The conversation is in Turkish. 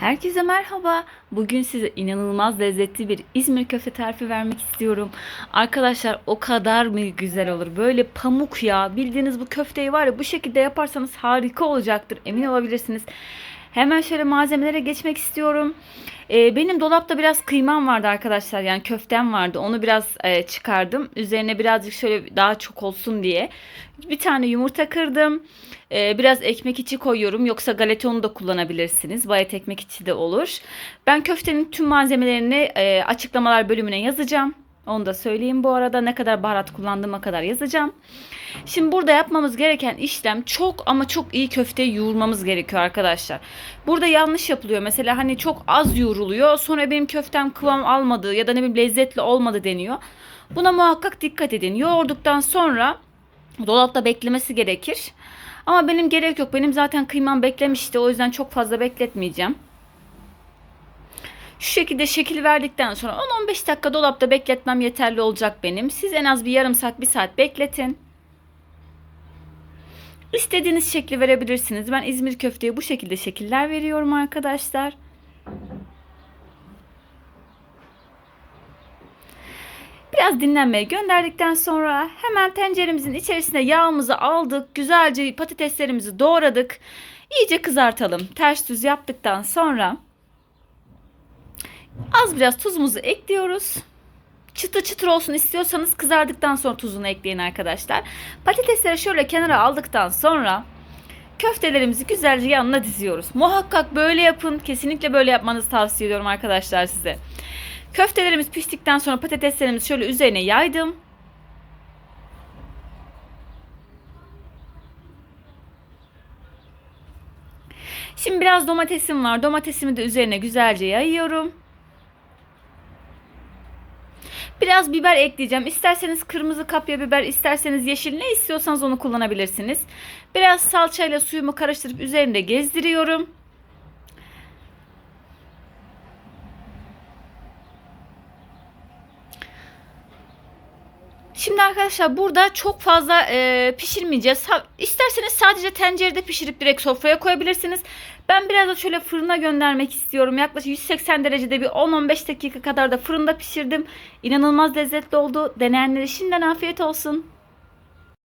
Herkese merhaba. Bugün size inanılmaz lezzetli bir İzmir köfte tarifi vermek istiyorum. Arkadaşlar o kadar mı güzel olur. Böyle pamuk ya. Bildiğiniz bu köfteyi var ya bu şekilde yaparsanız harika olacaktır. Emin olabilirsiniz. Hemen şöyle malzemelere geçmek istiyorum. Ee, benim dolapta biraz kıymam vardı arkadaşlar. Yani köftem vardı. Onu biraz e, çıkardım. Üzerine birazcık şöyle daha çok olsun diye. Bir tane yumurta kırdım. Ee, biraz ekmek içi koyuyorum. Yoksa galetonu da kullanabilirsiniz. Bayat ekmek içi de olur. Ben köftenin tüm malzemelerini e, açıklamalar bölümüne yazacağım. Onu da söyleyeyim bu arada. Ne kadar baharat kullandığıma kadar yazacağım. Şimdi burada yapmamız gereken işlem çok ama çok iyi köfteyi yoğurmamız gerekiyor arkadaşlar. Burada yanlış yapılıyor. Mesela hani çok az yoğruluyor. Sonra benim köftem kıvam almadı ya da ne bileyim lezzetli olmadı deniyor. Buna muhakkak dikkat edin. Yoğurduktan sonra dolapta beklemesi gerekir. Ama benim gerek yok. Benim zaten kıymam beklemişti. O yüzden çok fazla bekletmeyeceğim. Şu şekilde şekil verdikten sonra 10-15 dakika dolapta bekletmem yeterli olacak benim. Siz en az bir yarım saat, bir saat bekletin. İstediğiniz şekli verebilirsiniz. Ben İzmir köfteye bu şekilde şekiller veriyorum arkadaşlar. Biraz dinlenmeye gönderdikten sonra hemen tenceremizin içerisine yağımızı aldık. Güzelce patateslerimizi doğradık. İyice kızartalım. Ters düz yaptıktan sonra az biraz tuzumuzu ekliyoruz. Çıtır çıtır olsun istiyorsanız kızardıktan sonra tuzunu ekleyin arkadaşlar. Patatesleri şöyle kenara aldıktan sonra köftelerimizi güzelce yanına diziyoruz. Muhakkak böyle yapın. Kesinlikle böyle yapmanızı tavsiye ediyorum arkadaşlar size. Köftelerimiz piştikten sonra patateslerimizi şöyle üzerine yaydım. Şimdi biraz domatesim var. Domatesimi de üzerine güzelce yayıyorum. Biraz biber ekleyeceğim. İsterseniz kırmızı kapya biber, isterseniz yeşil ne istiyorsanız onu kullanabilirsiniz. Biraz salçayla suyumu karıştırıp üzerinde gezdiriyorum. Şimdi arkadaşlar burada çok fazla e, pişirmeyeceğiz. Ha, isterseniz sadece tencerede pişirip direkt sofraya koyabilirsiniz. Ben biraz da şöyle fırına göndermek istiyorum. Yaklaşık 180 derecede bir 10-15 dakika kadar da fırında pişirdim. İnanılmaz lezzetli oldu. Deneyenlere şimdiden afiyet olsun.